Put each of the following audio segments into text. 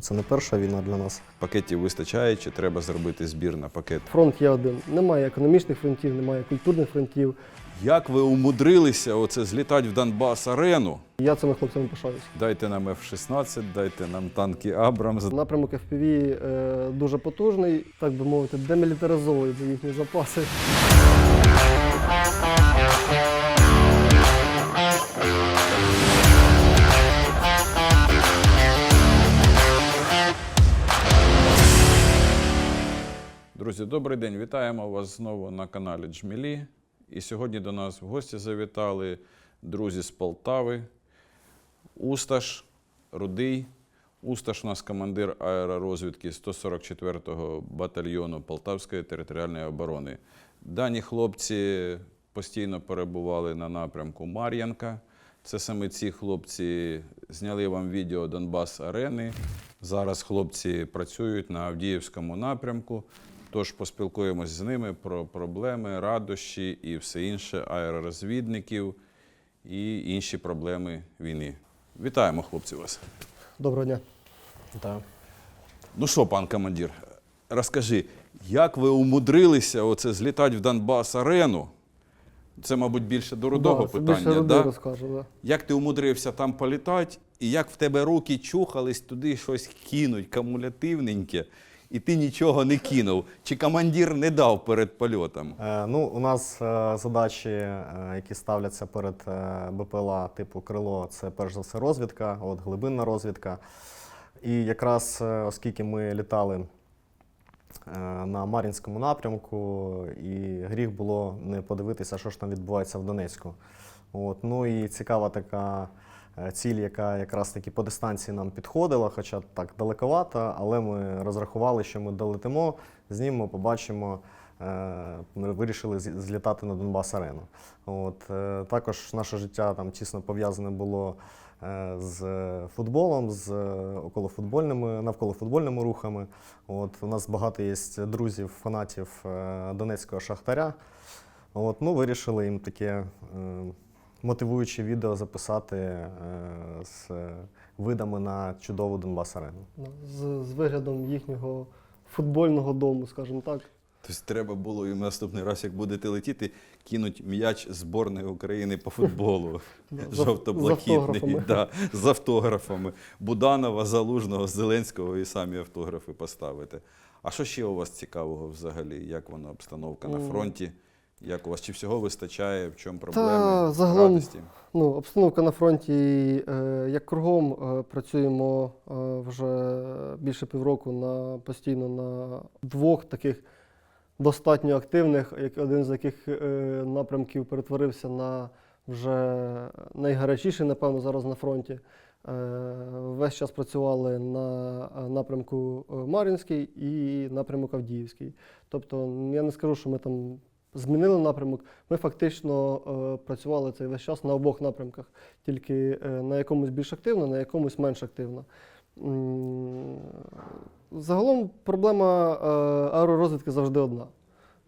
Це не перша війна для нас. Пакетів вистачає, чи треба зробити збір на пакет? Фронт є один. Немає економічних фронтів, немає культурних фронтів. Як ви умудрилися оце злітати в Донбас арену? Я цими хлопцями пишаюсь. Дайте нам F-16, дайте нам танки Абрамс. Напрямок FPV е, дуже потужний, так би мовити, демілітаризовує їхні запаси. Друзі, добрий день. Вітаємо вас знову на каналі Джмілі. І сьогодні до нас в гості завітали друзі з Полтави. Усташ, Рудий. Усташ у нас командир аеророзвідки 144-го батальйону Полтавської територіальної оборони. Дані хлопці постійно перебували на напрямку Мар'янка. Це саме ці хлопці зняли вам відео Донбас Арени. Зараз хлопці працюють на Авдіївському напрямку. Тож поспілкуємось з ними про проблеми, радощі і все інше аеророзвідників і інші проблеми війни. Вітаємо, хлопці, вас. Доброго дня. Так. Ну що, пан командир, розкажи, як ви умудрилися оце злітати в Донбас арену? Це, мабуть, більше до рудого Да, питання. Більше да? розкажу, да. Як ти умудрився там політати, і як в тебе руки чухались туди щось кинуть кумулятивненьке, і ти нічого не кинув? Чи командир не дав перед польотом? Е, ну, у нас е, задачі, е, які ставляться перед е, БПЛА типу крило, це перш за все розвідка, от глибинна розвідка. І якраз е, оскільки ми літали е, на Мар'їнському напрямку, і гріх було не подивитися, що ж там відбувається в Донецьку. От, ну і цікава така е, ціль, яка якраз таки по дистанції нам підходила, хоча так далековато, але ми розрахували, що ми долетимо, знімемо, побачимо. е, Ми вирішили злітати на Донбас Арену. От, е, також наше життя там тісно пов'язане було з футболом, з е, околофутбольними, навколофутбольними рухами. От, у нас багато є друзів, фанатів е, Донецького Шахтаря. От, ну, вирішили їм таке е, мотивуюче відео записати е, з е, видами на чудову Донбас Арену. З, з виглядом їхнього футбольного дому, скажімо так. Тобто треба було їм наступний раз, як будете летіти, кинуть м'яч зборної України по футболу. З Жовто-блакитний, з автографами. Буданова, Залужного, Зеленського і самі автографи поставити. А що ще у вас цікавого взагалі? Як вона обстановка на фронті? Як у вас чи всього вистачає? В чому проблеми? Та загалом радості? Ну, обстановка на фронті, е, як кругом, е, працюємо е, вже більше півроку на постійно на двох таких достатньо активних, як один з яких е, напрямків перетворився на вже найгарячіший, напевно, зараз на фронті. Е, Весь час працювали на напрямку е, Мар'їнський і напрямок Авдіївський. Тобто, я не скажу, що ми там змінили напрямок. Ми фактично працювали цей весь час на обох напрямках, тільки на якомусь більш активно, на якомусь менш активно. Загалом проблема е, аеророзвідки завжди одна.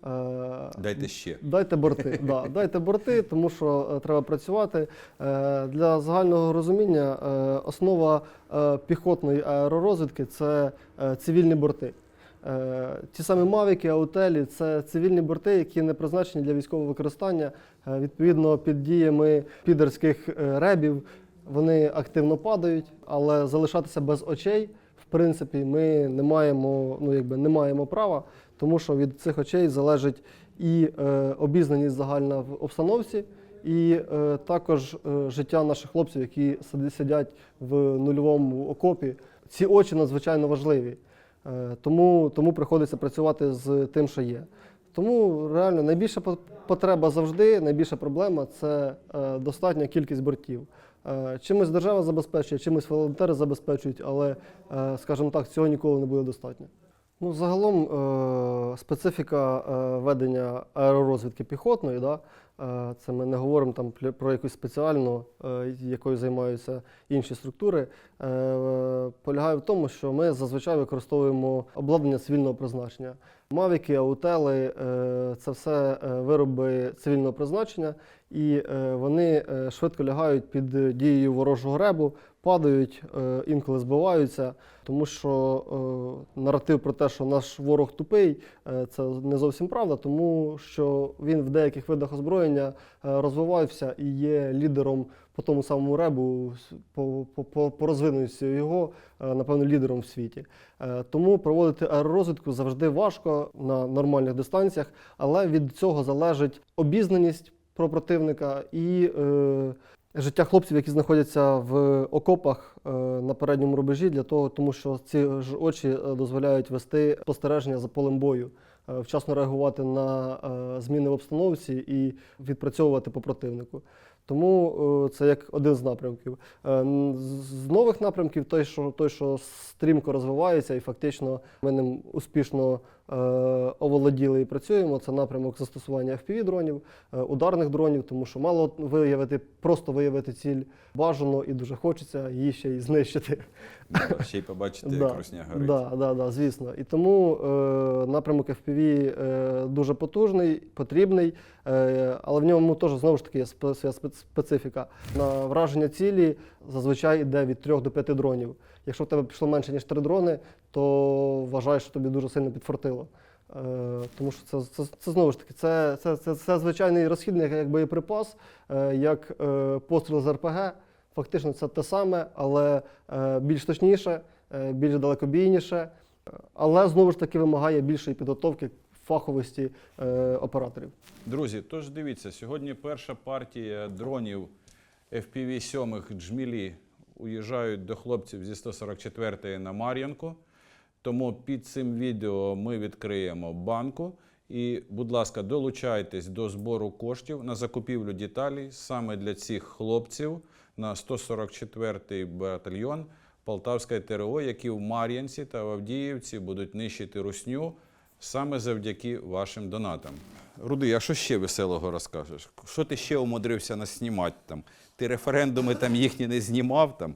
Е, Дайте ще. Дайте борти, да, дайте борти, тому що е, треба працювати. Для загального розуміння основа піхотної аеророзвідки це цивільні борти. Ті самі мавіки, аутелі це цивільні борти, які не призначені для військового використання. Відповідно, під діями підерських ребів вони активно падають, але залишатися без очей, в принципі, ми не маємо, ну, якби, не маємо права, тому що від цих очей залежить і е, обізнаність загальна в обстановці, і е, також е, життя наших хлопців, які сидять в нульовому окопі. Ці очі надзвичайно важливі. Е, тому, тому приходиться працювати з тим, що є. Тому реально найбільша по- потреба завжди, найбільша проблема це е, достатня кількість бортів. Е, чимось держава забезпечує, чимось волонтери забезпечують, але, е, скажімо так, цього ніколи не буде достатньо. Ну, загалом е, специфіка ведення аеророзвідки піхотної, да, Це ми не говоримо там про якусь спеціальну, якою займаються інші структури. Полягає в тому, що ми зазвичай використовуємо обладнання цивільного призначення. Мавіки, аутели е, це все е, вироби цивільного призначення, і е, вони швидко лягають під дією ворожого ребу, падають, інколи збиваються, тому що наратив про те, що наш ворог тупий, це не зовсім правда, тому що він в деяких видах озброєння розвивався і є лідером по тому самому ребу, по, по, по, по розвиненості його, е, напевно, лідером в світі. Е, Тому проводити аеророзвідку завжди важко на нормальних дистанціях, але від цього залежить обізнаність про противника і е, життя хлопців, які знаходяться в окопах е, на передньому рубежі, для того, тому що ці ж очі е, дозволяють вести спостереження за полем бою, вчасно реагувати на зміни в обстановці і відпрацьовувати по противнику. Тому е, це як один з напрямків. Е, з- нових напрямків той, що той, що стрімко розвивається, і фактично ми ним успішно оволоділи і працюємо. Це напрямок застосування FPV-дронів, е, ударних дронів, тому що мало виявити, просто виявити ціль бажано і дуже хочеться її ще й знищити. Да, Ще й побачити, як русня горить. Да, да, да, звісно. І тому е, напрямок FPV е, дуже потужний, потрібний, е, але в ньому теж знову ж таки є своя специфіка. На враження цілі зазвичай йде від 3 до 5 дронів. Якщо в тебе пішло менше, ніж 3 дрони, то вважай, що тобі дуже сильно підфартило. Е, тому що це, це, це знову ж таки це, це, це, це звичайний розхідник як боєприпас, е, як е, постріл з РПГ. Фактично це те саме, але більш точніше, більш далекобійніше, але знову ж таки вимагає більшої підготовки фаховості е, операторів. Друзі, тож дивіться, сьогодні перша партія дронів FPV-7 Джмілі уїжджають до хлопців зі 144-ї на Мар'янку. Тому під цим відео ми відкриємо банку. І, будь ласка, долучайтесь до збору коштів на закупівлю деталей саме для цих хлопців на 144-й батальйон Полтавської ТРО, які в Мар'янці та в Авдіївці будуть нищити русню саме завдяки вашим донатам. Руди, а що ще веселого розкажеш? Що ти ще умудрився наснімати там? Ти референдуми там їхні не знімав там?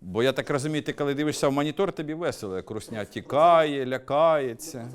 Бо я так розумію, ти коли дивишся в монітор, тобі весело, як русня тікає, лякається.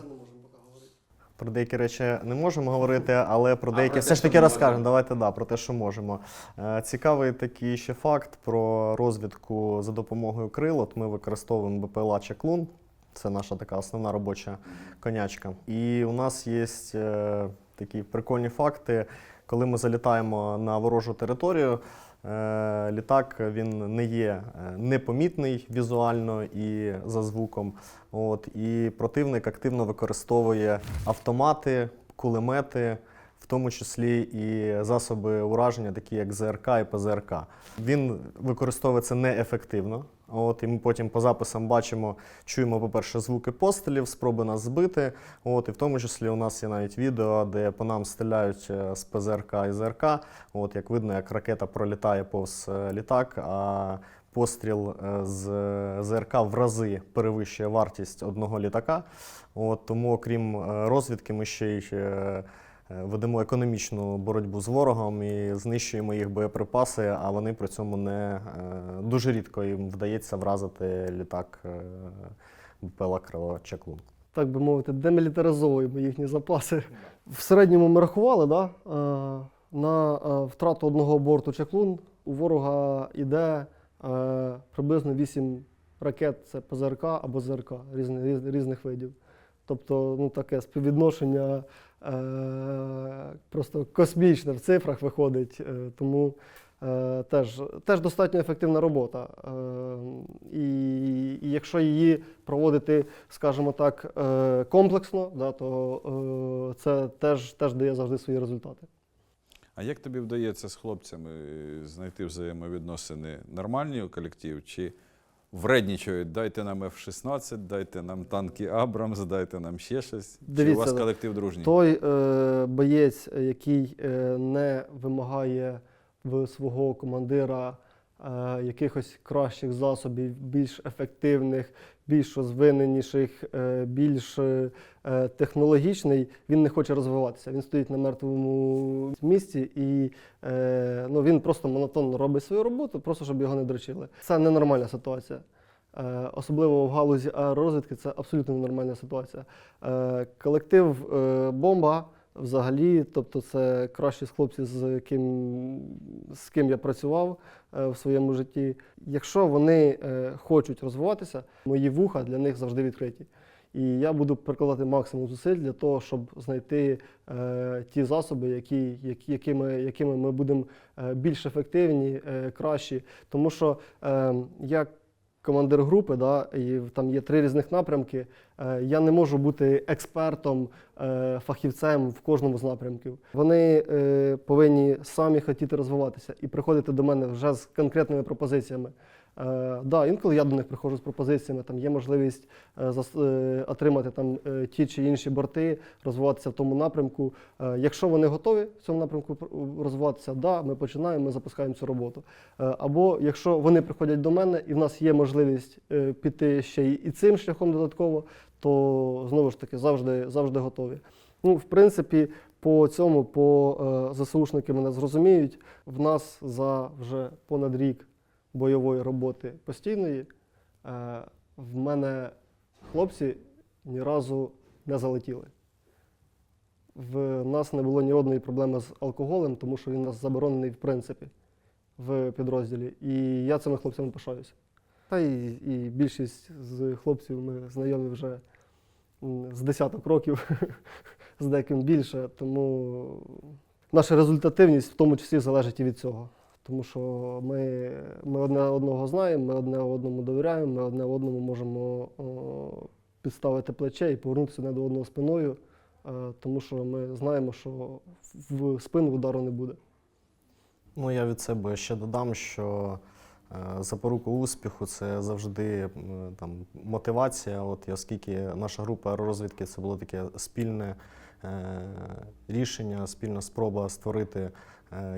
Про деякі речі не можемо говорити, але про деякі про все те, ж таки розкажемо. Давайте да, про те, що можемо. Е, Цікавий такий ще факт про розвідку за допомогою крил. От ми використовуємо БПЛА Чеклун. Це наша така основна робоча конячка. І у нас є е, такі прикольні факти, коли ми залітаємо на ворожу територію. Е, Літак він не є е, непомітний візуально і за звуком. От, і противник активно використовує автомати, кулемети, в тому числі і засоби ураження, такі як ЗРК і ПЗРК. Він використовується неефективно. От, і ми потім по записам бачимо, чуємо, по-перше, звуки пострілів, спроби нас збити. От, і в тому числі у нас є навіть відео, де по нам стріляють е, з ПЗРК і ЗРК. От, як видно, як ракета пролітає повз е, літак, а постріл е, з ЗРК в рази перевищує вартість одного літака. От, тому, окрім розвідки, ми ще й ведемо економічну боротьбу з ворогом і знищуємо їх боєприпаси, а вони при цьому не е, дуже рідко їм вдається вразити літак е, БПЛА «Крило Чаклун. так би мовити, демілітаризовуємо їхні запаси. В середньому ми рахували, да, е, на е, втрату одного борту чаклун у ворога йде е, приблизно 8 ракет, це ПЗРК або ЗРК різних, різ- різних видів. Тобто ну, таке співвідношення е, просто космічне в цифрах виходить. Е, тому е, теж, теж достатньо ефективна робота. Е, і, і якщо її проводити, скажімо так, е, комплексно, да, то е, це теж, теж дає завжди свої результати. А як тобі вдається з хлопцями знайти взаємовідносини нормальні у колектив? Чи вреднічують? Дайте нам F-16, дайте нам танки Абрамс, дайте нам ще щось. чи у вас колектив дружній? Той е, боєць, який е, не вимагає в свого командира е, якихось кращих засобів, більш ефективних, більш розвиненіших, е, більш е, технологічний, він не хоче розвиватися. Він стоїть на мертвому місці і е, ну, він просто монотонно робить свою роботу, просто щоб його не дрочили. Це ненормальна ситуація. Особливо в галузі аеророзвідки це абсолютно ненормальна ситуація. Колектив бомба взагалі, тобто це кращі з хлопців, з ким, з ким я працював е, в своєму житті. Якщо вони е, хочуть розвиватися, мої вуха для них завжди відкриті. І я буду прикладати максимум зусиль для того, щоб знайти е, ті засоби, які, які, якими, якими ми будемо е, більш ефективні, е, кращі. Тому що е, як командир групи, да, і там є три різних напрямки. Е, я не можу бути експертом, е, фахівцем в кожному з напрямків. Вони е, повинні самі хотіти розвиватися і приходити до мене вже з конкретними пропозиціями. Е, да, інколи я до них приходжу з пропозиціями, там є можливість е, е, отримати там е, ті чи інші борти, розвиватися в тому напрямку. Е, якщо вони готові в цьому напрямку розвиватися, да, ми починаємо, ми запускаємо цю роботу. Е, або якщо вони приходять до мене і в нас є можливість е, піти ще й і цим шляхом додатково, то знову ж таки завжди, завжди готові. Ну, в принципі, по цьому, по е, ЗСУшники мене зрозуміють. В нас за вже понад рік бойової роботи постійної. Е, в мене хлопці ні разу не залетіли. В нас не було ні одної проблеми з алкоголем, тому що він у нас заборонений в принципі в підрозділі. І я цими хлопцями пишаюся. Та і, і більшість з хлопців ми знайомі вже з десяток років, з деяким більше. Тому наша результативність в тому числі залежить і від цього. Тому що ми, ми одне одного знаємо, ми одне одному довіряємо, ми одне одному можемо о, підставити плече і повернутися одне до одного спиною, е, тому що ми знаємо, що в спину удару не буде. Ну, я від себе ще додам, що е, запорука успіху це завжди м, там, мотивація. От, оскільки наша група аеророзвідки це було таке спільне е, рішення, спільна спроба створити е,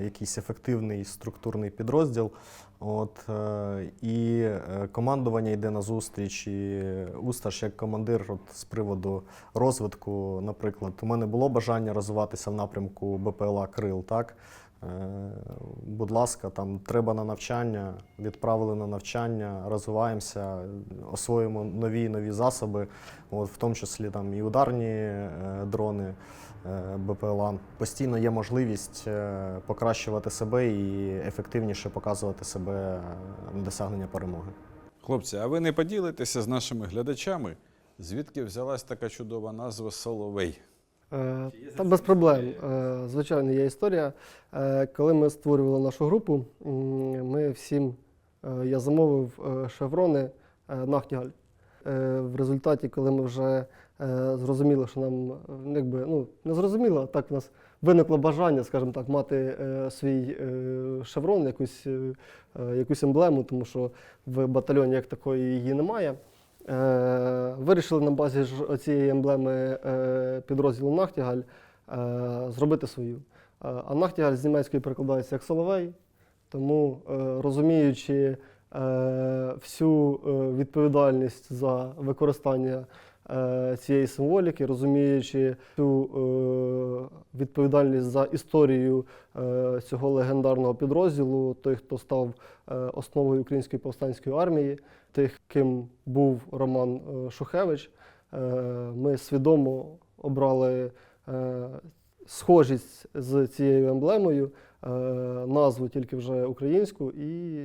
якийсь ефективний структурний підрозділ. От, е, і е, командування йде на зустріч, і Усташ як командир от, з приводу розвитку, наприклад, у мене було бажання розвиватися в напрямку БПЛА Крил, так? Е, Будь ласка, там треба на навчання, відправили на навчання, розвиваємося, освоїмо нові нові засоби, от, в тому числі там і ударні е, дрони е, БПЛА. Постійно є можливість е, покращувати себе і ефективніше показувати себе на досягнення перемоги. Хлопці, а ви не поділитеся з нашими глядачами, звідки взялась така чудова назва Соловей? Е, Та без проблем. Е, Звичайно, є історія. Е, Коли ми створювали нашу групу, ми всім е, я замовив е, шеврони е, Нахтігаль. Е, В результаті, коли ми вже е, зрозуміли, що нам е, якби, ну, не зрозуміло, так в нас виникло бажання, скажімо так, мати е, свій шеврон, якусь, якусь емблему, тому що в батальйоні як такої її немає. Вирішили на базі цієї емблеми підрозділу Нахтігаль зробити свою. А Нахтігаль з німецької перекладається як Соловей, тому розуміючи всю відповідальність за використання цієї символіки, розуміючи всю е, відповідальність за історію е, цього легендарного підрозділу, той, хто став е, основою української повстанської армії, тих, ким був Роман е, Шухевич, е, ми свідомо обрали е, схожість з цією емблемою, е, назву тільки вже українську, і,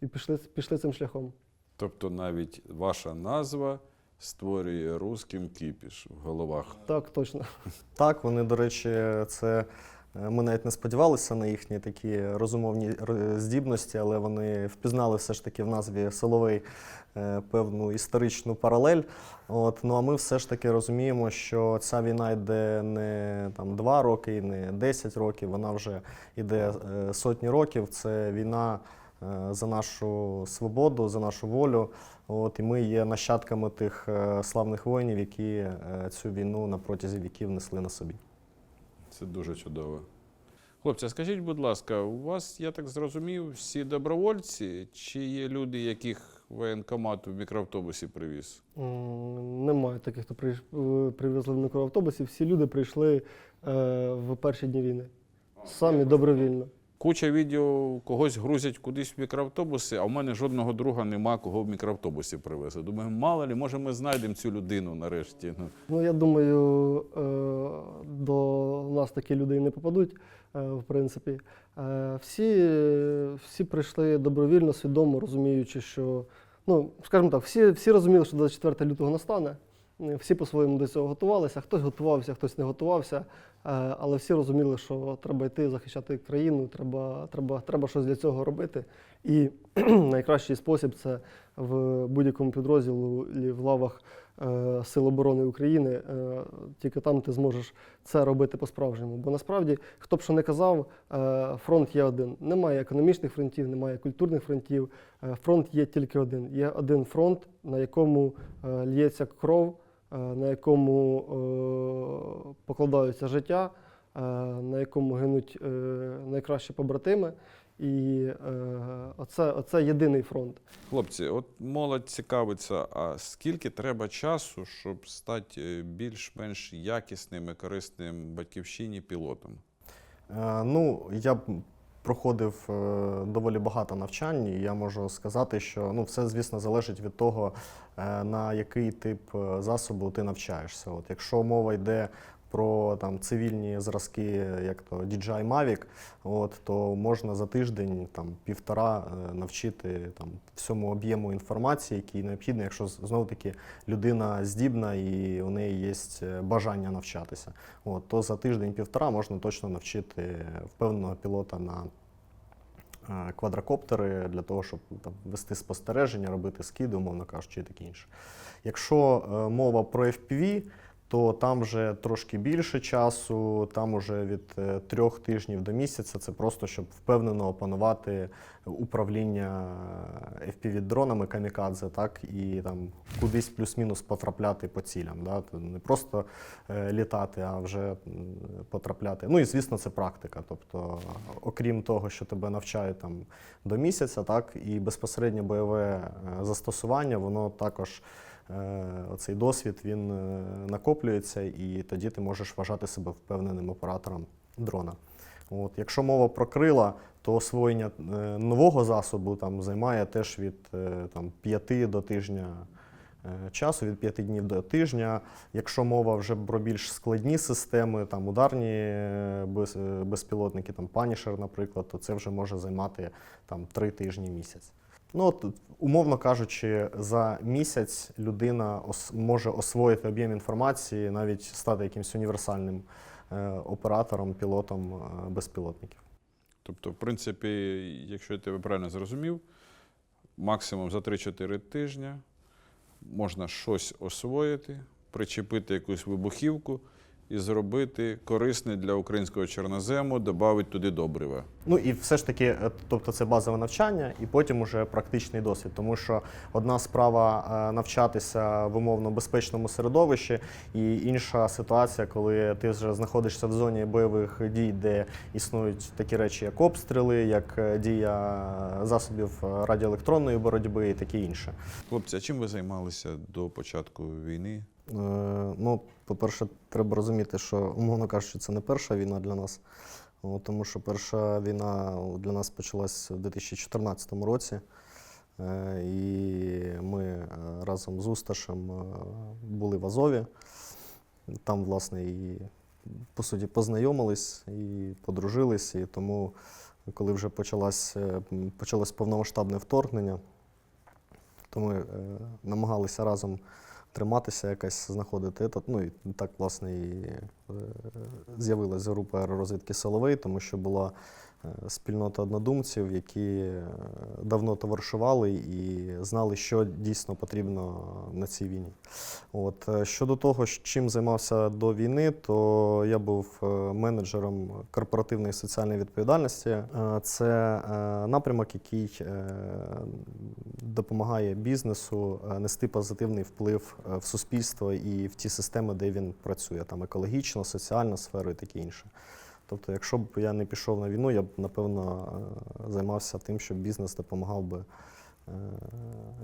і пішли, пішли цим шляхом. Тобто навіть ваша назва створює русським кіпіш в головах. Так, точно. Так, вони, до речі, це е, ми навіть не сподівалися на їхні такі розумовні здібності, але вони впізнали все ж таки в назві Соловей е, певну історичну паралель. От, ну а ми все ж таки розуміємо, що ця війна йде не там два роки, і не 10 років, вона вже йде е, сотні років. Це війна. Е, За нашу свободу, за нашу волю. От, і ми є нащадками тих е, славних воїнів, які е, цю війну на протязі віків несли на собі. Це дуже чудово. Хлопці, а скажіть, будь ласка, у вас, я так зрозумів, всі добровольці, чи є люди, яких воєнкомату в мікроавтобусі привіз? Немає таких, хто привезли в мікроавтобусі. Всі люди прийшли е, в перші дні війни. Самі добровільно. Куча відео когось грузять кудись в мікроавтобуси, а в мене жодного друга нема, кого в мікроавтобусі привезли. Думаю, мало ли, може ми знайдемо цю людину нарешті. Ну, я думаю, е, до нас такі люди не попадуть, е, в принципі. Е, Всі, всі прийшли добровільно, свідомо, розуміючи, що, ну, скажімо так, всі, всі розуміли, що 24 лютого настане. Всі по-своєму до цього готувалися. Хтось готувався, хтось не готувався. Е, Але всі розуміли, що треба йти захищати країну, треба, треба, треба щось для цього робити. І найкращий спосіб це в будь-якому підрозділі в лавах е, Сил оборони України. е, Тільки там ти зможеш це робити по-справжньому. Бо насправді, хто б що не казав, фронт є один. Немає економічних фронтів, немає культурних фронтів. Фронт є тільки один. Є один фронт, на якому лється кров, на якому е, покладаються життя, е, на якому гинуть е, найкращі побратими. І е, оце, оце єдиний фронт. Хлопці, от молодь цікавиться, а скільки треба часу, щоб стати е, більш-менш якісним і корисним батьківщині пілотом? Е, Ну, я б проходив е, доволі багато навчань, і я можу сказати, що ну, все, звісно, залежить від того, е, на який тип е, засобу ти навчаєшся. От, якщо мова йде про там, цивільні зразки, як то DJI Mavic, от, то можна за тиждень, там, півтора е, навчити там, всьому об'єму інформації, який необхідний, якщо знову таки людина здібна і у неї є е, бажання навчатися. От, то за тиждень-півтора можна точно навчити впевненого пілота на е, квадрокоптери для того, щоб там, вести спостереження, робити скиди, умовно кажучи, і таке інше. Якщо е, мова про FPV, то там вже трошки більше часу, там уже від е, трьох тижнів до місяця. Це просто щоб впевнено опанувати управління FPV-дронами камікадзе, так і там кудись плюс-мінус потрапляти по цілям. Да? Не просто е, літати, а вже потрапляти. Ну і звісно, це практика. Тобто, окрім того, що тебе навчають там до місяця, так і безпосередньо бойове е, застосування, воно також. Е, Оцей досвід він е, накоплюється, і тоді ти можеш вважати себе впевненим оператором дрона. От, якщо мова про крила, то освоєння е, нового засобу там, займає теж від там, 5 до тижня часу, від 5 днів до тижня. Якщо мова вже про більш складні системи, там, ударні без, безпілотники, там, Punisher, наприклад, то це вже може займати там, 3 тижні місяць. Ну, от, умовно кажучи, за місяць людина ос- може освоїти об'єм інформації, навіть стати якимось універсальним е, оператором, пілотом е, безпілотників. Тобто, в принципі, якщо я тебе правильно зрозумів, максимум за 3-4 тижні можна щось освоїти, причепити якусь вибухівку і зробити корисне для українського чорнозему, додати туди добрива. Ну і все ж таки, е, тобто це базове навчання, і потім уже практичний досвід. Тому що одна справа е, навчатися в умовно безпечному середовищі, і інша ситуація, коли ти вже знаходишся в зоні бойових дій, де існують такі речі, як обстріли, як е, дія засобів радіоелектронної боротьби і таке інше. Хлопці, а чим ви займалися до початку війни? Е, Ну, по-перше, треба розуміти, що, умовно кажучи, це не перша війна для нас. Тому що перша війна для нас почалась у 2014 році. Е, І ми е, разом з Усташем були в Азові. Там, власне, і по суті познайомились і подружились. І тому, коли вже почалось, почалось повномасштабне вторгнення, то ми намагалися разом триматися, якась знаходити. етат. Ну і так, власне, і е, з'явилася група аеророзвідки Соловей, тому що була спільнота однодумців, які е, давно товаришували і знали, що дійсно потрібно на цій війні. От. е, Щодо того, чим займався до війни, то я був е, менеджером корпоративної соціальної відповідальності. Е, Це е, напрямок, який е, допомагає бізнесу е, нести позитивний вплив е, в суспільство і в ті системи, де він працює, там екологічно, соціальну сферу і таке інше. Тобто, якщо б я не пішов на війну, я б напевно е, займався тим, щоб бізнес допомагав би е,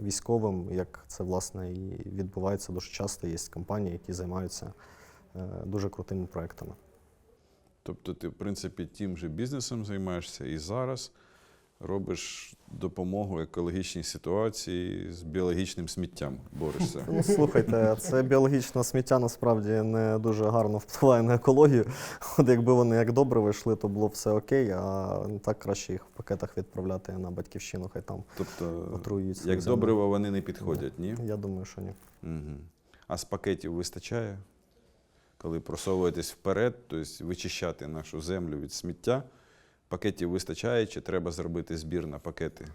військовим, як це власне і відбувається дуже часто. Є компанії, які займаються е, дуже крутими проектами. Тобто ти, в принципі, тим же бізнесом займаєшся і зараз робиш допомогу екологічній ситуації з біологічним сміттям, борешся. Ну, слухайте, це біологічне сміття насправді не дуже гарно впливає на екологію. От якби вони як добре вийшли, то було б все окей, а так краще їх в пакетах відправляти на батьківщину, хай там Тобто, отруюють як добриво вони не підходять, ні? Я думаю, що ні. Угу. А з пакетів вистачає? Коли просовуєтесь вперед, тобто вичищати нашу землю від сміття, пакетів вистачає, чи треба зробити збір на пакети?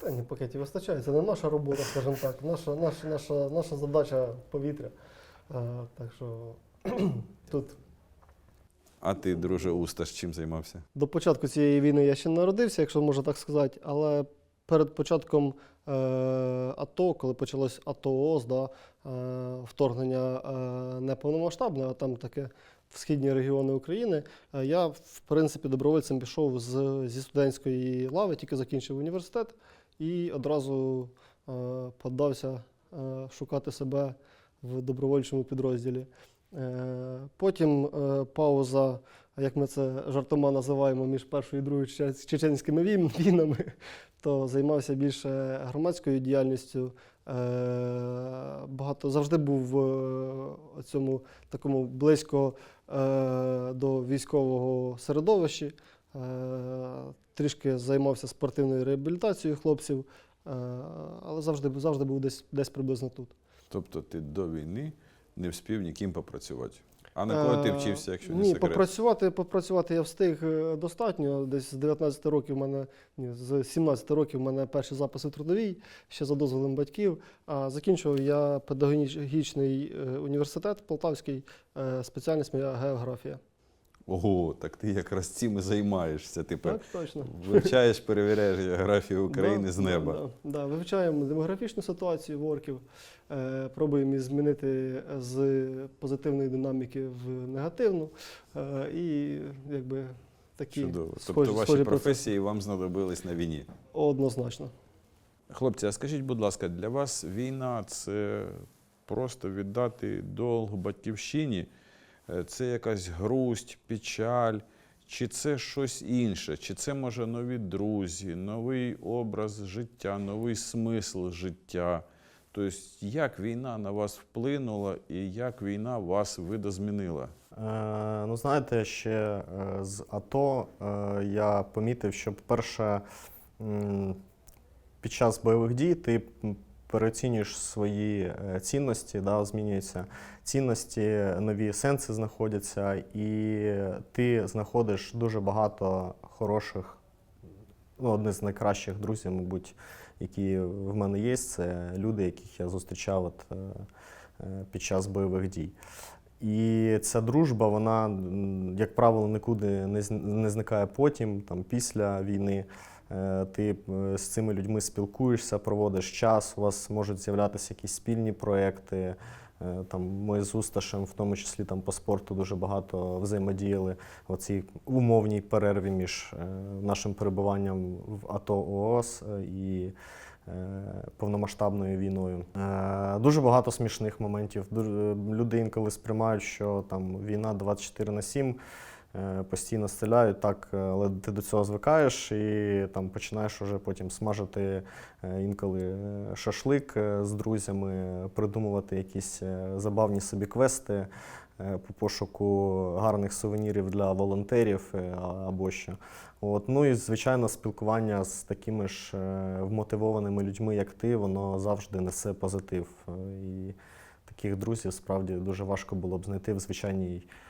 Та ні, пакетів вистачає. Це не наша робота, скажімо так. Наша, наша, наша, наша задача повітря. Е, так що тут А ти, друже Усташ, чим займався? До початку цієї війни я ще не народився, якщо можна так сказати, але перед початком е, АТО, коли почалось АТО ООС, да, е, вторгнення е, не а там таке в східні регіони України, е, я, в принципі, добровольцем пішов з, зі студентської лави, тільки закінчив університет і одразу е, подався е, шукати себе в добровольчому підрозділі. Потім пауза як ми це жартома називаємо між першою і другою чечен- чеченськими війнами, то займався більше громадською діяльністю. Багато завжди був в цьому такому близько до військового середовища. Е, Трішки займався спортивною реабілітацією хлопців, е, але завжди, завжди був десь, десь приблизно тут. Тобто ти до війни не встиг ніким попрацювати. А на кого ти Е, вчився, якщо не Ні, секрет? попрацювати, попрацювати я встиг е, достатньо. Десь з 19 років в мене, ні, з 17 років в мене перші записи трудовій, ще за дозволом батьків. А закінчував я педагогічний е, університет Полтавський, спеціальність моя географія. Ого, так ти якраз цим і займаєшся. Ти пер- Так, точно. вивчаєш, перевіряєш географію України Да, з неба. Да, да, вивчаємо демографічну ситуацію в орків, е, пробуємо її змінити з позитивної динаміки в негативну. Е, і якби такі Чудово. схожі, тобто ваші професії вам знадобились на війні. Однозначно. Хлопці, а скажіть, будь ласка, для вас війна це просто віддати долг батьківщині? Е, Це якась грусть, печаль, чи це щось інше? Чи це може нові друзі, новий образ життя, новий смисл життя? Тобто, як війна на вас вплинула і як війна вас видозмінила? Е, ну, знаєте, ще е, з АТО е, я помітив, що, по-перше, під час бойових дій ти переоцінюєш свої е, цінності, да, змінюються цінності, нові сенси знаходяться, і ти знаходиш дуже багато хороших, ну, одні з найкращих друзів, мабуть, які в мене є. Це люди, яких я зустрічав от, е, е, під час бойових дій. І ця дружба, вона, як правило, нікуди не зникає потім, там, після війни. Е, Ти е, з цими людьми спілкуєшся, проводиш час, у вас можуть з'являтися якісь спільні проекти. Е, Там, ми з Усташем, в тому числі там, по спорту, дуже багато взаємодіяли в цій умовній перерві між нашим перебуванням в АТО ООС і повномасштабною війною. Дуже багато смішних моментів. Люди інколи сприймають, що там війна 24 на 7, е, постійно стріляють, так, е, але ти до цього звикаєш і там починаєш уже потім смажити е, інколи е, шашлик е, з друзями, придумувати якісь е, забавні собі квести е, по пошуку гарних сувенірів для волонтерів е, або що. От, ну і звичайно, спілкування з такими ж е, вмотивованими людьми, як ти, воно завжди несе позитив. Е, І таких друзів справді дуже важко було б знайти в звичайній е,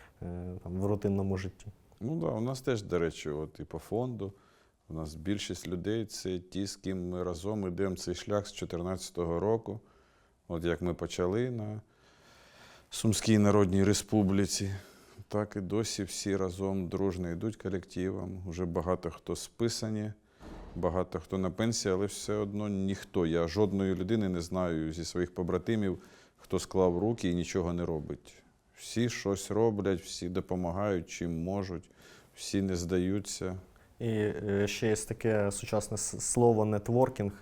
там, в рутинному житті. Ну так, да, у нас теж, до речі, от і по фонду. У нас більшість людей це ті, з ким ми разом йдемо цей шлях з 2014 року. От як ми почали на Сумській Народній Республіці, так і досі всі разом дружно йдуть колективом. Уже багато хто списані, багато хто на пенсії, але все одно ніхто. Я жодної людини не знаю зі своїх побратимів, хто склав руки і нічого не робить. Всі щось роблять, всі допомагають, чим можуть, всі не здаються. І е, ще є таке сучасне слово нетворкінг.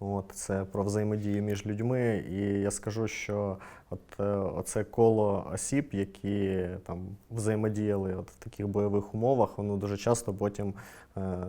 От, це про взаємодію між людьми. І я скажу, що от, е, оце коло осіб, які там взаємодіяли от, в таких бойових умовах, воно дуже часто потім е,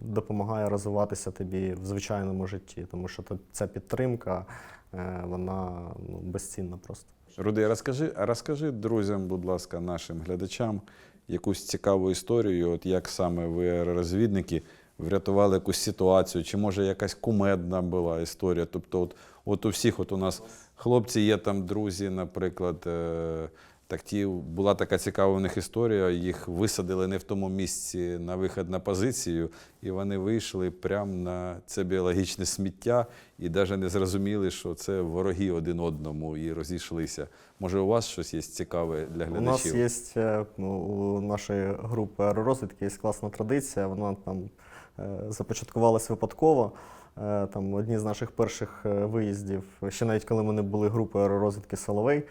допомагає розвиватися тобі в звичайному житті, тому що ця підтримка, е, вона ну, безцінна просто. Руди, розкажи, розкажи друзям, будь ласка, нашим глядачам якусь цікаву історію, от як саме ви, аеророзвідники, врятували якусь ситуацію, чи може якась кумедна була історія. Тобто, от, от у всіх, от у нас хлопці є там друзі, наприклад. Е- так ті була така цікава у них історія. Їх висадили не в тому місці на вихід на позицію, і вони вийшли прямо на це біологічне сміття і навіть не зрозуміли, що це вороги один одному і розійшлися. Може, у вас щось є цікаве для глядачів? У нас є е, ну, у нашої групи аеророзвідки є класна традиція. Вона там е, започаткувалась випадково. Е, Там одні з наших перших виїздів, ще навіть коли ми не були групою аеророзвідки Соловей.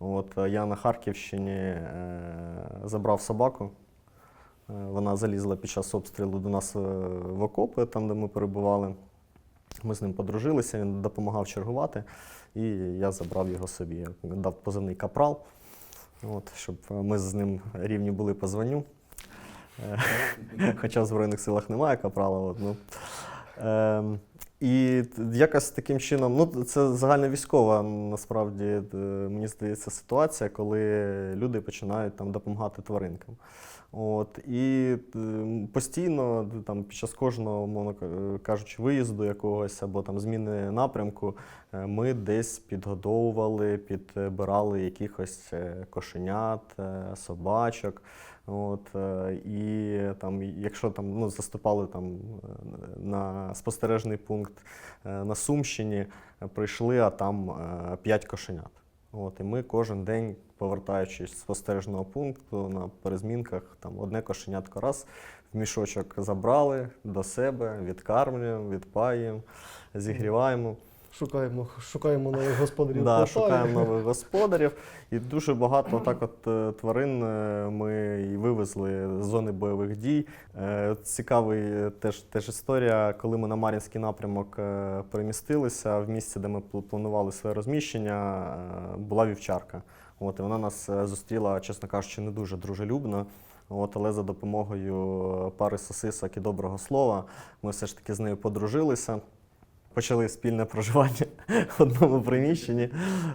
От е, я на Харківщині е, забрав собаку. Е, Вона залізла під час обстрілу до нас в окопи, там, де ми перебували. Ми з ним подружилися, він допомагав чергувати, і я забрав його собі. Дав позивний капрал, от, щоб ми з ним рівні були по званню. Хоча в Збройних силах немає капрала. От, ну. Ем, І якось таким чином, ну це загальновійськова, насправді, е, мені здається, ситуація, коли люди починають там допомагати тваринкам. От, і е, постійно там, під час кожного, умовно ка- кажучи, виїзду якогось або там зміни напрямку, е, ми десь підгодовували, підбирали якихось е, кошенят, собачок. От, е, і там, якщо там ну, заступали там е, на спостережний пункт е, на Сумщині, прийшли, а там п'ять кошенят. От, і ми кожен день, повертаючись з спостережного пункту на перезмінках, там одне кошенятко раз в мішочок забрали до себе, відкармлюємо, відпаюємо, зігріваємо. Шукаємо, шукаємо нових господарів. Да, шукаємо нових господарів. І дуже багато так от е, тварин е, ми і вивезли з зони бойових дій. Е, Цікавий теж, теж історія, коли ми на Мар'їнський напрямок перемістилися в місці, де ми планували своє розміщення, була вівчарка. От, і вона нас зустріла, чесно кажучи, не дуже дружелюбно. От, але за допомогою пари сосисок і доброго слова ми все ж таки з нею подружилися. Почали спільне проживання в одному приміщенні.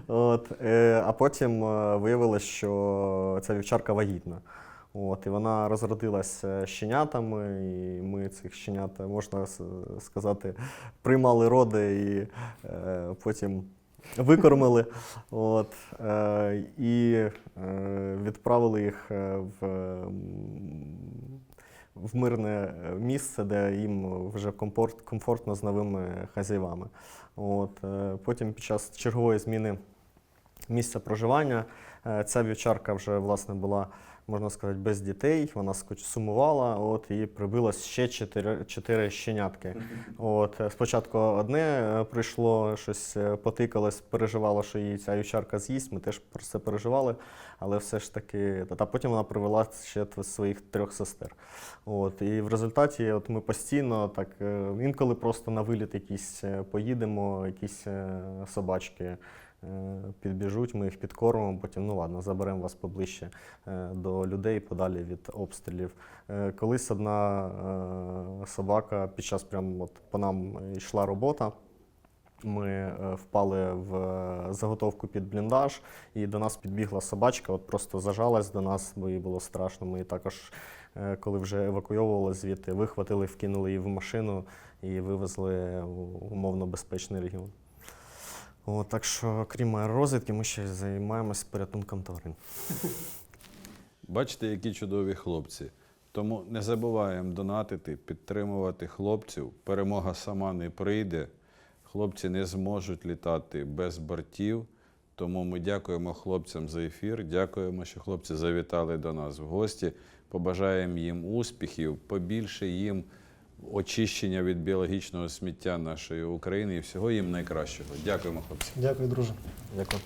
От, е, а потім е, виявилось, що ця вівчарка вагітна. От, і вона розродилась е, щенятами, і ми цих щенят, можна сказати, приймали роди і е, потім викормили. От, е, і е, відправили їх в, в мирне е, місце, де їм вже комфорт, комфортно з новими хазяївами. От, е, потім під час чергової зміни місця проживання е, ця вівчарка вже власне була, можна сказати, без дітей. Вона сумувала, от, і прибилось ще чотири, чотири щенятки. От, спочатку одне е, прийшло, щось е, потикалось, переживало, що її ця вівчарка з'їсть. Ми теж про це переживали, але все ж таки. Та потім вона привела ще своїх трьох сестер. От, і в результаті от ми постійно так е, інколи просто на виліт якісь поїдемо, якісь собачки підбіжуть, ми їх підкормимо, потім ну ладно, заберемо вас поближче е, до людей, подалі від обстрілів. Е, Колись одна е, собака під час прям от по нам йшла робота. Ми е, впали в е, заготовку під бліндаж, і до нас підбігла собачка, от просто зажалась до нас, бо їй було страшно. Ми її також, е, коли вже евакуйовували звідти, вихватили, вкинули її в машину і вивезли в умовно безпечний регіон. От, так що, крім аеророзвідки, ми ще займаємося порятунком тварин. Бачите, які чудові хлопці. Тому не забуваємо донатити, підтримувати хлопців. Перемога сама не прийде. Хлопці не зможуть літати без бортів. Тому ми дякуємо хлопцям за ефір. Дякуємо, що хлопці завітали до нас в гості. Побажаємо їм успіхів, побільше їм очищення від біологічного сміття нашої України і всього їм найкращого. Дякуємо, хлопці. Дякую, друже. Дякую.